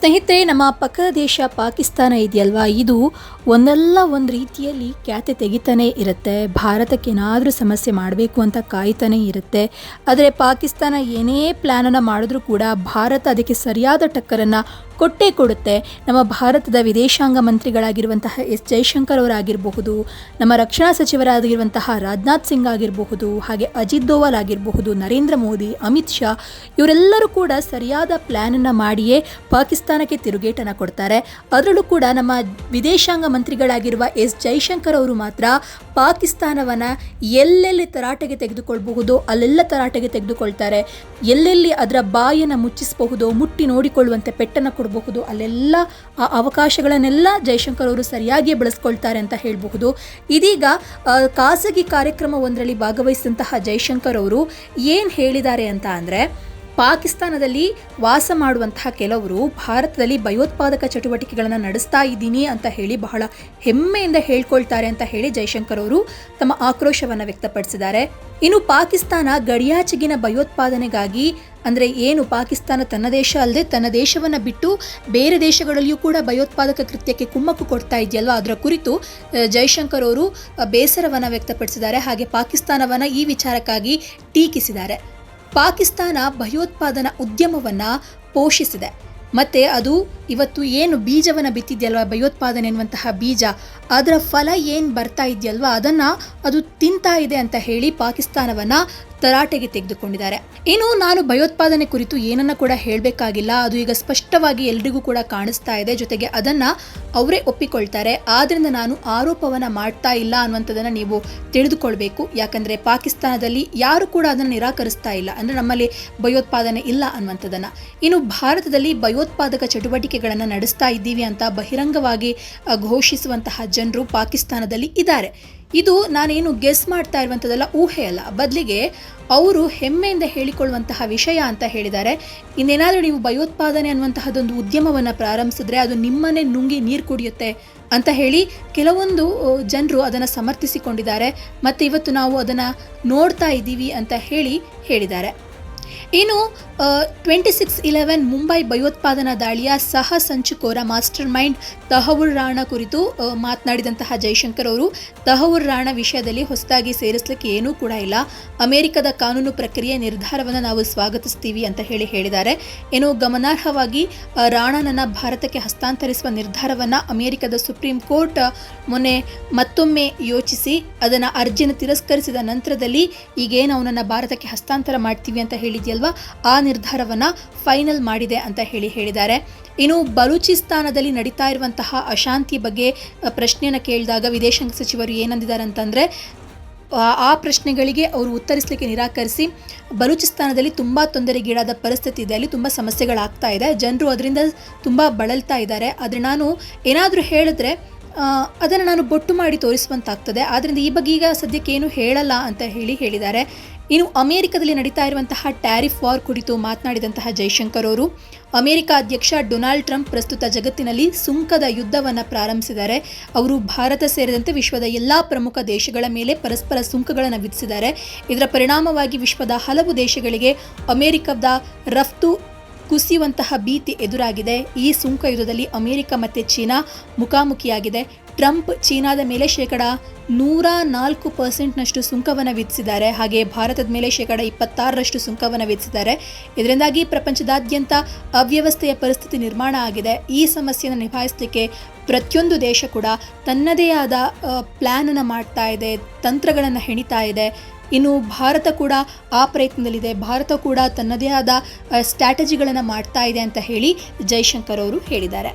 ಸ್ನೇಹಿತರೆ, ನಮ್ಮ ಪಕ್ಕದ ದೇಶ ಪಾಕಿಸ್ತಾನ ಇದೆಯಲ್ವಾ? ಇದು ಒಂದಲ್ಲ ಒಂದು ರೀತಿಯಲ್ಲಿ ಖ್ಯಾತೆ ತೆಗಿತಾನೇ ಇರುತ್ತೆ. ಭಾರತಕ್ಕೇನಾದರೂ ಸಮಸ್ಯೆ ಮಾಡಬೇಕು ಅಂತ ಕಾಯ್ತಾನೇ ಇರುತ್ತೆ. ಆದರೆ ಪಾಕಿಸ್ತಾನ ಏನೇ ಪ್ಲ್ಯಾನನ್ನು ಮಾಡಿದ್ರೂ ಕೂಡ ಭಾರತ ಅದಕ್ಕೆ ಸರಿಯಾದ ಟಕ್ಕರನ್ನು ಕೊಟ್ಟೇ ಕೊಡುತ್ತೆ. ನಮ್ಮ ಭಾರತದ ವಿದೇಶಾಂಗ ಮಂತ್ರಿಗಳಾಗಿರುವಂತಹ ಎಸ್. ಜೈಶಂಕರ್ ಅವರಾಗಿರಬಹುದು, ನಮ್ಮ ರಕ್ಷಣಾ ಸಚಿವರಾಗಿರುವಂತಹ ರಾಜನಾಥ್ ಸಿಂಗ್ ಆಗಿರಬಹುದು, ಹಾಗೆ ಅಜಿತ್ ದೋವಲ್ ಆಗಿರಬಹುದು, ನರೇಂದ್ರ ಮೋದಿ, ಅಮಿತ್ ಶಾ, ಇವರೆಲ್ಲರೂ ಕೂಡ ಸರಿಯಾದ ಪ್ಲ್ಯಾನನ್ನು ಮಾಡಿಯೇ ಪಾಕಿಸ್ತಾನಕ್ಕೆ ತಿರುಗೇಟನ್ನು ಕೊಡ್ತಾರೆ. ಅದರಲ್ಲೂ ಕೂಡ ನಮ್ಮ ವಿದೇಶಾಂಗ ಮಂತ್ರಿಗಳಾಗಿರುವ ಎಸ್. ಜೈಶಂಕರ್ ಅವರು ಮಾತ್ರ ಪಾಕಿಸ್ತಾನವನ್ನು ಎಲ್ಲೆಲ್ಲಿ ತರಾಟೆಗೆ ತೆಗೆದುಕೊಳ್ಬಹುದು, ಅಲ್ಲೆಲ್ಲ ತರಾಟೆಗೆ ತೆಗೆದುಕೊಳ್ತಾರೆ, ಎಲ್ಲೆಲ್ಲಿ ಅದರ ಬಾಯನ್ನು ಮುಚ್ಚಿಸಬಹುದು, ಮುಟ್ಟಿ ನೋಡಿಕೊಳ್ಳುವಂತೆ ಪೆಟ್ಟನ್ನು ಕೊಡಬಹುದು, ಅಲ್ಲೆಲ್ಲ ಆ ಅವಕಾಶಗಳನ್ನೆಲ್ಲ ಜೈಶಂಕರ್ ಅವರು ಸರಿಯಾಗಿ ಬಳಸ್ಕೊಳ್ತಾರೆ ಅಂತ ಹೇಳಬಹುದು. ಇದೀಗ ಖಾಸಗಿ ಕಾರ್ಯಕ್ರಮವೊಂದರಲ್ಲಿ ಭಾಗವಹಿಸಿದಂತಹ ಜೈಶಂಕರ್ ಅವರು ಏನು ಹೇಳಿದ್ದಾರೆ ಅಂತ ಅಂದರೆ ಪಾಕಿಸ್ತಾನದಲ್ಲಿ ವಾಸ ಮಾಡುವಂತಹ ಕೆಲವರು ಭಾರತದಲ್ಲಿ ಭಯೋತ್ಪಾದಕ ಚಟುವಟಿಕೆಗಳನ್ನು ನಡೆಸ್ತಾ ಇದ್ದೀನಿ ಅಂತ ಹೇಳಿ ಬಹಳ ಹೆಮ್ಮೆಯಿಂದ ಹೇಳ್ಕೊಳ್ತಾರೆ ಅಂತ ಹೇಳಿ ಜೈಶಂಕರ್ ಅವರು ತಮ್ಮ ಆಕ್ರೋಶವನ್ನು ವ್ಯಕ್ತಪಡಿಸಿದ್ದಾರೆ. ಇನ್ನು ಪಾಕಿಸ್ತಾನ ಗಡಿಯಾಚೆಗಿನ ಭಯೋತ್ಪಾದನೆಗಾಗಿ ಅಂದರೆ ಏನು ಪಾಕಿಸ್ತಾನ ತನ್ನ ದೇಶ ಅಲ್ಲದೆ ತನ್ನ ದೇಶವನ್ನು ಬಿಟ್ಟು ಬೇರೆ ದೇಶಗಳಲ್ಲಿಯೂ ಕೂಡ ಭಯೋತ್ಪಾದಕ ಕೃತ್ಯಕ್ಕೆ ಕುಮ್ಮಕ್ಕು ಕೊಡ್ತಾ ಇದೆಯಲ್ವ? ಅದರ ಕುರಿತು ಜೈಶಂಕರ್ ಅವರು ಬೇಸರವನ್ನು ವ್ಯಕ್ತಪಡಿಸಿದ್ದಾರೆ. ಹಾಗೆ ಪಾಕಿಸ್ತಾನವನ್ನು ಈ ವಿಚಾರಕ್ಕಾಗಿ ಟೀಕಿಸಿದ್ದಾರೆ. ಪಾಕಿಸ್ತಾನ ಭಯೋತ್ಪಾದನಾ ಉದ್ಯಮವನ್ನು ಪೋಷಿಸಿದೆ. ಮತ್ತು ಅದು ಇವತ್ತು ಏನು ಬೀಜವನ್ನು ಬಿತ್ತಿದೆಯಲ್ವ, ಭಯೋತ್ಪಾದನೆ ಎನ್ನುವಂತಹ ಬೀಜ, ಅದರ ಫಲ ಏನು ಬರ್ತಾ ಇದೆಯಲ್ವ, ಅದನ್ನು ಅದು ತಿಂತಾ ಇದೆ ಅಂತ ಹೇಳಿ ಪಾಕಿಸ್ತಾನವನ್ನು ತರಾಟೆಗೆ ತೆಗೆದುಕೊಂಡಿದ್ದಾರೆ. ಇನ್ನು ನಾನು ಭಯೋತ್ಪಾದನೆ ಕುರಿತು ಏನನ್ನ ಕೂಡ ಹೇಳಬೇಕಾಗಿಲ್ಲ. ಅದು ಈಗ ಸ್ಪಷ್ಟವಾಗಿ ಎಲ್ರಿಗೂ ಕೂಡ ಕಾಣಿಸ್ತಾ ಇದೆ. ಜೊತೆಗೆ ಅದನ್ನ ಅವರೇ ಒಪ್ಪಿಕೊಳ್ತಾರೆ. ಆದ್ರಿಂದ ನಾನು ಆರೋಪವನ್ನ ಮಾಡ್ತಾ ಇಲ್ಲ ಅನ್ನುವಂಥದ್ದನ್ನ ನೀವು ತಿಳಿದುಕೊಳ್ಬೇಕು. ಯಾಕಂದ್ರೆ ಪಾಕಿಸ್ತಾನದಲ್ಲಿ ಯಾರು ಕೂಡ ಅದನ್ನು ನಿರಾಕರಿಸ್ತಾ ಇಲ್ಲ. ಅಂದ್ರೆ ನಮ್ಮಲ್ಲಿ ಭಯೋತ್ಪಾದನೆ ಇಲ್ಲ ಅನ್ನುವಂಥದ್ದನ್ನ. ಇನ್ನು ಭಾರತದಲ್ಲಿ ಭಯೋತ್ಪಾದಕ ಚಟುವಟಿಕೆಗಳನ್ನು ನಡೆಸ್ತಾ ಇದ್ದೀವಿ ಅಂತ ಬಹಿರಂಗವಾಗಿ ಘೋಷಿಸುವಂತಹ ಜನರು ಪಾಕಿಸ್ತಾನದಲ್ಲಿ ಇದ್ದಾರೆ. ಇದು ನಾನೇನು ಗೆಸ್ ಮಾಡ್ತಾ ಇರುವಂಥದ್ದೆಲ್ಲ ಊಹೆ ಅಲ್ಲ. ಬದಲಿಗೆ ಅವರು ಹೆಮ್ಮೆಯಿಂದ ಹೇಳಿಕೊಳ್ಳುವಂತಹ ವಿಷಯ ಅಂತ ಹೇಳಿದ್ದಾರೆ. ಇನ್ನೇನಾದರೂ ನೀವು ಭಯೋತ್ಪಾದನೆ ಅನ್ನುವಂತಹದೊಂದು ಉದ್ಯಮವನ್ನು ಪ್ರಾರಂಭಿಸಿದ್ರೆ ಅದು ನಿಮ್ಮನ್ನೇ ನುಂಗಿ ನೀರು ಕುಡಿಯುತ್ತೆ ಅಂತ ಹೇಳಿ ಕೆಲವೊಂದು ಜನರು ಅದನ್ನು ಸಮರ್ಥಿಸಿಕೊಂಡಿದ್ದಾರೆ. ಮತ್ತು ಇವತ್ತು ನಾವು ಅದನ್ನು ನೋಡ್ತಾ ಇದ್ದೀವಿ ಅಂತ ಹೇಳಿ ಹೇಳಿದ್ದಾರೆ. ಇನ್ನು ಟ್ವೆಂಟಿ ಸಿಕ್ಸ್ ಇಲೆವೆನ್ ಮುಂಬೈ ಭಯೋತ್ಪಾದನಾ ದಾಳಿಯ ಸಹ ಸಂಚುಕೋರ ಮಾಸ್ಟರ್ ಮೈಂಡ್ ತಹವುರ್ ರಾಣ ಕುರಿತು ಮಾತನಾಡಿದಂತಹ ಜೈಶಂಕರ್ ಅವರು, ತಹವುರ್ ರಾಣ ವಿಷಯದಲ್ಲಿ ಹೊಸದಾಗಿ ಸೇರಿಸಲಿಕ್ಕೆ ಏನೂ ಕೂಡ ಇಲ್ಲ. ಅಮೆರಿಕದ ಕಾನೂನು ಪ್ರಕ್ರಿಯೆ ನಿರ್ಧಾರವನ್ನು ನಾವು ಸ್ವಾಗತಿಸ್ತೀವಿ ಅಂತ ಹೇಳಿ ಹೇಳಿದ್ದಾರೆ. ಏನು ಗಮನಾರ್ಹವಾಗಿ ರಾಣನನ್ನು ಭಾರತಕ್ಕೆ ಹಸ್ತಾಂತರಿಸುವ ನಿರ್ಧಾರವನ್ನು ಅಮೆರಿಕದ ಸುಪ್ರೀಂ ಕೋರ್ಟ್ ಮೊನ್ನೆ ಮತ್ತೊಮ್ಮೆ ಯೋಚಿಸಿ, ಅದನ್ನು ಅರ್ಜಿಯನ್ನು ತಿರಸ್ಕರಿಸಿದ ನಂತರದಲ್ಲಿ ಈಗೇನು ಅವನನ್ನು ಭಾರತಕ್ಕೆ ಹಸ್ತಾಂತರ ಮಾಡ್ತೀವಿ ಅಂತ ಹೇಳಿದ್ಯಲ್ವಾ ಆ ನಿರ್ಧಾರವನ್ನು ಫೈನಲ್ ಮಾಡಿದೆ ಅಂತ ಹೇಳಿ ಹೇಳಿದ್ದಾರೆ. ಇನ್ನು ಬಲೂಚಿಸ್ತಾನದಲ್ಲಿ ನಡೀತಾ ಇರುವಂತಹ ಅಶಾಂತಿ ಬಗ್ಗೆ ಪ್ರಶ್ನೆಯನ್ನು ಕೇಳಿದಾಗ ವಿದೇಶಾಂಗ ಸಚಿವರು ಏನಂದಿದ್ದಾರೆ ಅಂತಂದರೆ, ಆ- ಆ ಪ್ರಶ್ನೆಗಳಿಗೆ ಅವರು ಉತ್ತರಿಸಲಿಕ್ಕೆ ನಿರಾಕರಿಸಿ ಬಲೂಚಿಸ್ತಾನದಲ್ಲಿ ತುಂಬ ತೊಂದರೆಗೀಡಾದ ಪರಿಸ್ಥಿತಿ ಇದೆ, ಅಲ್ಲಿ ತುಂಬ ಸಮಸ್ಯೆಗಳಾಗ್ತಾ ಇದೆ, ಜನರು ಅದರಿಂದ ತುಂಬ ಬಳಲ್ತಾ ಇದ್ದಾರೆ. ಆದರೆ ನಾನು ಏನಾದರೂ ಹೇಳಿದ್ರೆ ಅದನ್ನು ನಾನು ಬೊಟ್ಟು ಮಾಡಿ ತೋರಿಸುವಂತಾಗ್ತದೆ. ಆದ್ದರಿಂದ ಈ ಬಗ್ಗೆ ಈಗ ಸದ್ಯಕ್ಕೆ ಏನು ಹೇಳಲ್ಲ ಅಂತ ಹೇಳಿ ಹೇಳಿದ್ದಾರೆ. ಇನ್ನು ಅಮೆರಿಕದಲ್ಲಿ ನಡೀತಾ ಇರುವಂತಹ ಟ್ಯಾರಿಫ್ ವಾರ್ ಕುರಿತು ಮಾತನಾಡಿದಂತಹ ಜೈಶಂಕರ್ ಅವರು, ಅಮೆರಿಕ ಅಧ್ಯಕ್ಷ ಡೊನಾಲ್ಡ್ ಟ್ರಂಪ್ ಪ್ರಸ್ತುತ ಜಗತ್ತಿನಲ್ಲಿ ಸುಂಕದ ಯುದ್ಧವನ್ನು ಪ್ರಾರಂಭಿಸಿದ್ದಾರೆ. ಅವರು ಭಾರತ ಸೇರಿದಂತೆ ವಿಶ್ವದ ಎಲ್ಲ ಪ್ರಮುಖ ದೇಶಗಳ ಮೇಲೆ ಪರಸ್ಪರ ಸುಂಕಗಳನ್ನು ವಿಧಿಸಿದ್ದಾರೆ. ಇದರ ಪರಿಣಾಮವಾಗಿ ವಿಶ್ವದ ಹಲವು ದೇಶಗಳಿಗೆ ಅಮೆರಿಕದ ರಫ್ತು ಕುಸಿಯುವಂತಹ ಭೀತಿ ಎದುರಾಗಿದೆ. ಈ ಸುಂಕ ಯುದ್ಧದಲ್ಲಿ ಅಮೆರಿಕ ಮತ್ತು ಚೀನಾ ಮುಖಾಮುಖಿಯಾಗಿದೆ. ಟ್ರಂಪ್ ಚೀನಾದ ಮೇಲೆ ಶೇಕಡ ನೂರ ನಾಲ್ಕು ಪರ್ಸೆಂಟ್ನಷ್ಟು ಸುಂಕವನ್ನು ವಿಧಿಸಿದ್ದಾರೆ. ಹಾಗೆ ಭಾರತದ ಮೇಲೆ ಶೇಕಡ ಇಪ್ಪತ್ತಾರರಷ್ಟು ಸುಂಕವನ್ನು ವಿಧಿಸಿದ್ದಾರೆ. ಇದರಿಂದಾಗಿ ಪ್ರಪಂಚದಾದ್ಯಂತ ಅವ್ಯವಸ್ಥೆಯ ಪರಿಸ್ಥಿತಿ ನಿರ್ಮಾಣ ಆಗಿದೆ. ಈ ಸಮಸ್ಯೆಯನ್ನು ನಿಭಾಯಿಸಲಿಕ್ಕೆ ಪ್ರತಿಯೊಂದು ದೇಶ ಕೂಡ ತನ್ನದೇ ಆದ ಪ್ಲ್ಯಾನನ್ನು ಮಾಡ್ತಾ ಇದೆ, ತಂತ್ರಗಳನ್ನು ಹೆಣಿತಾ ಇದೆ. ಇನ್ನು ಭಾರತ ಕೂಡ ಆ ಪ್ರಯತ್ನದಲ್ಲಿದೆ. ಭಾರತ ಕೂಡ ತನ್ನದೇ ಆದ ಸ್ಟ್ರಾಟಜಿಗಳನ್ನು ಮಾಡ್ತಾ ಇದೆ ಅಂತ ಹೇಳಿ ಜೈಶಂಕರ್ ಅವರು ಹೇಳಿದ್ದಾರೆ.